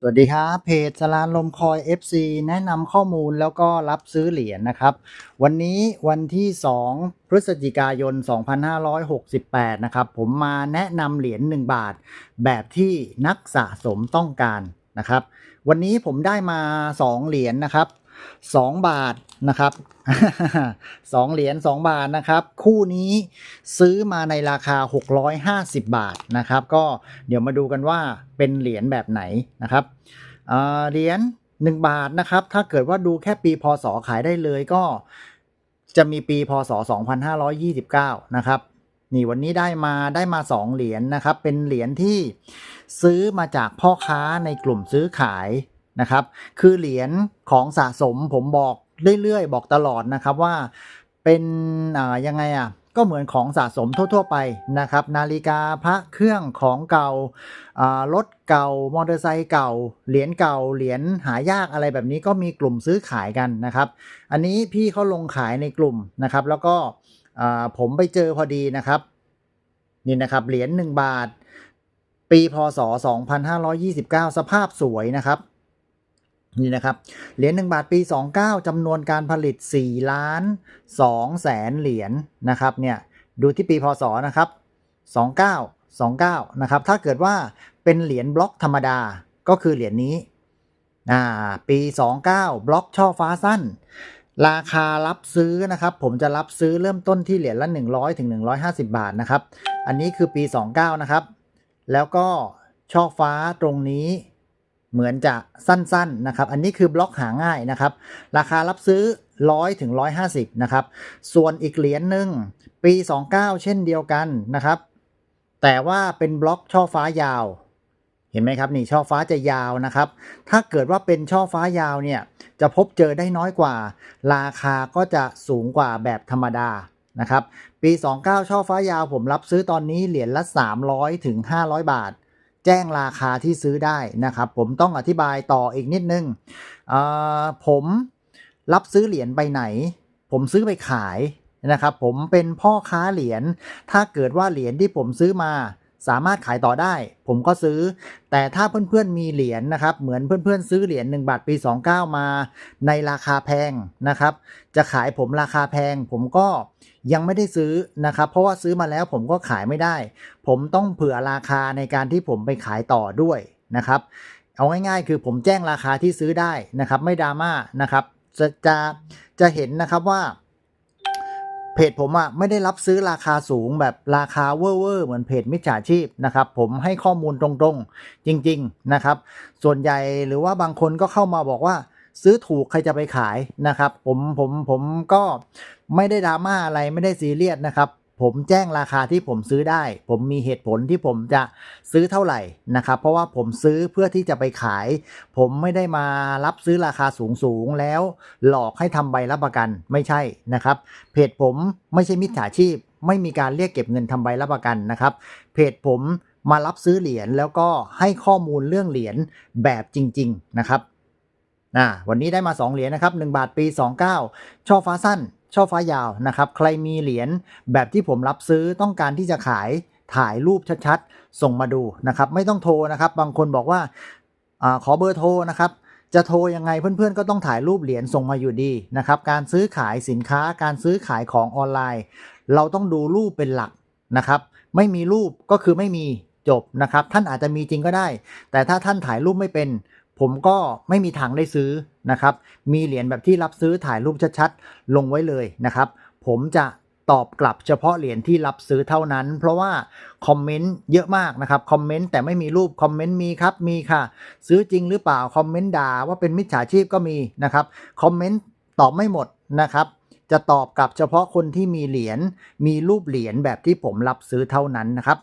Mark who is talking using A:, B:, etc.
A: สวัสดีครับเพจสลานลมคอย FC แนะนำข้อมูลแล้วก็รับซื้อเหรียญนะครับ วันนี้วันที่ 2 พฤศจิกายน 2568 นะครับ ผมมาแนะนำเหรียญ1บาท แบบที่นักสะสมต้องการนะครับ วันนี้ผมได้มา 2 เหรียญนะครับ 2 บาทนะครับ 2 เหรียญ2บาทนะครับ คู่นี้ซื้อมาในราคา 650 บาทนะครับ ก็เดี๋ยวมาดูกันว่าเป็นเหรียญแบบไหนนะครับเหรียญ1 บาทนะครับ ถ้าเกิดว่าดูแค่ปีพศขายได้เลยก็จะมีปีพศ 2529 นะครับนี่วันนี้ได้มาได้มา 2 เหรียญนะครับ เป็นเหรียญที่ซื้อมาจากพ่อค้าในกลุ่มซื้อขาย นะครับ คือเหรียญของสะสมผมบอกเรื่อยๆ บอกตลอดนะครับว่าเป็นยังไงอะก็เหมือนของสะสมทั่ว ๆ ไปนะครับ นาฬิกาพระเครื่องของเก่ารถเก่ามอเตอร์ไซค์เก่า เหรียญเก่า เหรียญหายากอะไรแบบนี้ก็มีกลุ่มซื้อขายกันนะครับ อันนี้พี่เขาลงขายในกลุ่มนะครับ แล้วก็ผมไปเจอพอดีนะครับนี่นะครับเหรียญ1บาท ปีพศ 2529 สภาพสวยนะครับ นี่นะครับ เหรียญ1บาทปี 29จำนวนการผลิต 4 ล้าน2แสนเหรียญนะครับเนี่ยดูที่ปีพศนะครับ 29 29 นะครับ ถ้าเกิดว่าเป็นเหรียญบล็อกธรรมดาก็คือเหรียญนี้อ่าปี 29 บล็อกช่อฟ้าสั้น ราคารับซื้อนะครับ ผมจะรับซื้อเริ่มต้นที่เหรียญละ 100ถึง150 บาทนะครับ อันนี้คือปี 29 นะครับ แล้วก็ช่อฟ้าตรงนี้ เหมือนจะสั้นๆนะครับ อันนี้คือบล็อกหาง่ายนะครับ ราคารับซื้อ 100ถึง150 นะครับ ส่วนอีกเหรียญหนึ่งปี 29 เช่นเดียวกันนะครับ แต่ว่าเป็นบล็อกช่อฟ้ายาว เห็นไหมครับนี่ช่อฟ้าจะยาวนะครับ ถ้าเกิดว่าเป็นช่อฟ้ายาวเนี่ยจะพบเจอได้น้อยกว่า ราคาก็จะสูงกว่าแบบธรรมดานะครับ ปี 29 ช่อฟ้ายาวผมรับซื้อตอนนี้เหรียญละ 300ถึง500 บาท แจ้งราคาที่ซื้อได้นะครับ ผมต้องอธิบายต่ออีกนิดนึงเอ่อผมรับซื้อเหรียญไปไหน ผมซื้อไปขายนะครับ ผมเป็นพ่อค้าเหรียญถ้าเกิดว่าเหรียญที่ผมซื้อมา สามารถขายต่อได้ ผมก็ซื้อ แต่ถ้าเพื่อนๆมีเหรียญนะครับ เหมือนเพื่อนๆซื้อเหรียญ1บาทปี 29 มา ในราคาแพงนะครับ จะขายผมราคาแพง ผมก็ยังไม่ได้ซื้อนะครับ เพราะว่าซื้อมาแล้วผมก็ขายไม่ได้ ผมต้องเผื่อราคาในการที่ผมไปขายต่อด้วยนะครับเอาง่ายๆ คือผมแจ้งราคาที่ซื้อได้นะครับ ไม่ดราม่านะครับ จะจะจะเห็นนะครับว่า เพจผมอะไม่ได้รับซื้อราคาสูงแบบราคาเวอร์เวอร์เหมือนเพจมิจฉาชีพนะครับ ผมให้ข้อมูลตรงๆจริง ๆนะครับ ส่วนใหญ่หรือว่าบางคนก็เข้ามาบอกว่าซื้อถูกใครจะไปขายนะครับ ผมผมผมก็ไม่ได้ดราม่าอะไรไม่ได้ซีเรียสนะครับ ผมแจ้งราคาที่ผมซื้อได้ ผมมีเหตุผลที่ผมจะซื้อเท่าไหร่นะครับ เพราะว่าผมซื้อเพื่อที่จะไปขาย ผมไม่ได้มารับซื้อราคาสูงสูงๆแล้ว หลอกให้ทำใบรับประกันไม่ใช่นะครับ เพจผมไม่ใช่มิจฉาชีพ ไม่มีการเรียกเก็บเงินทำใบรับประกันนะครับ เพจผมมารับซื้อเหรียญแล้วก็ให้ข้อมูลเรื่องเหรียญแบบจริง ๆนะครับวันนี้ได้มา 2 เหรียญนะครับ 1 บาทปี 29 ช่อฟ้าสั้น ช่อฟ้ายาวนะครับ ใครมีเหรียญแบบที่ผมรับซื้อต้องการที่จะขายถ่ายรูปชัดๆ ส่งมาดูนะครับ ไม่ต้องโทรนะครับ บางคนบอกว่าอาขอเบอร์โทรนะครับ จะโทรยังไงเพื่อนๆ ก็ต้องถ่ายรูปเหรียญส่งมาอยู่ดีนะครับ การซื้อขายสินค้าการซื้อขายของออนไลน์ เราต้องดูรูปเป็นหลักนะครับ ไม่มีรูปก็คือไม่มีจบนะครับ ท่านอาจจะมีจริงก็ได้ แต่ถ้าท่านถ่ายรูปไม่เป็น ผมก็ไม่มีทางได้ซื้อนะครับ มีเหรียญแบบที่รับซื้อถ่ายรูปชัดๆ ลงไว้เลยนะครับ ผมจะตอบกลับเฉพาะเหรียญที่รับซื้อเท่านั้น เพราะว่าคอมเมนต์เยอะมากนะครับคอมเมนต์แต่ไม่มีรูปคอมเมนต์มีครับมีค่ะ ซื้อจริงหรือเปล่าคอมเมนต์ด่าว่าเป็นมิจฉาชีพก็มีนะครับคอมเมนต์ตอบไม่หมดนะครับ จะตอบกลับเฉพาะคนที่มีเหรียญมีรูปเหรียญแบบที่ผมรับซื้อเท่านั้นนะครับ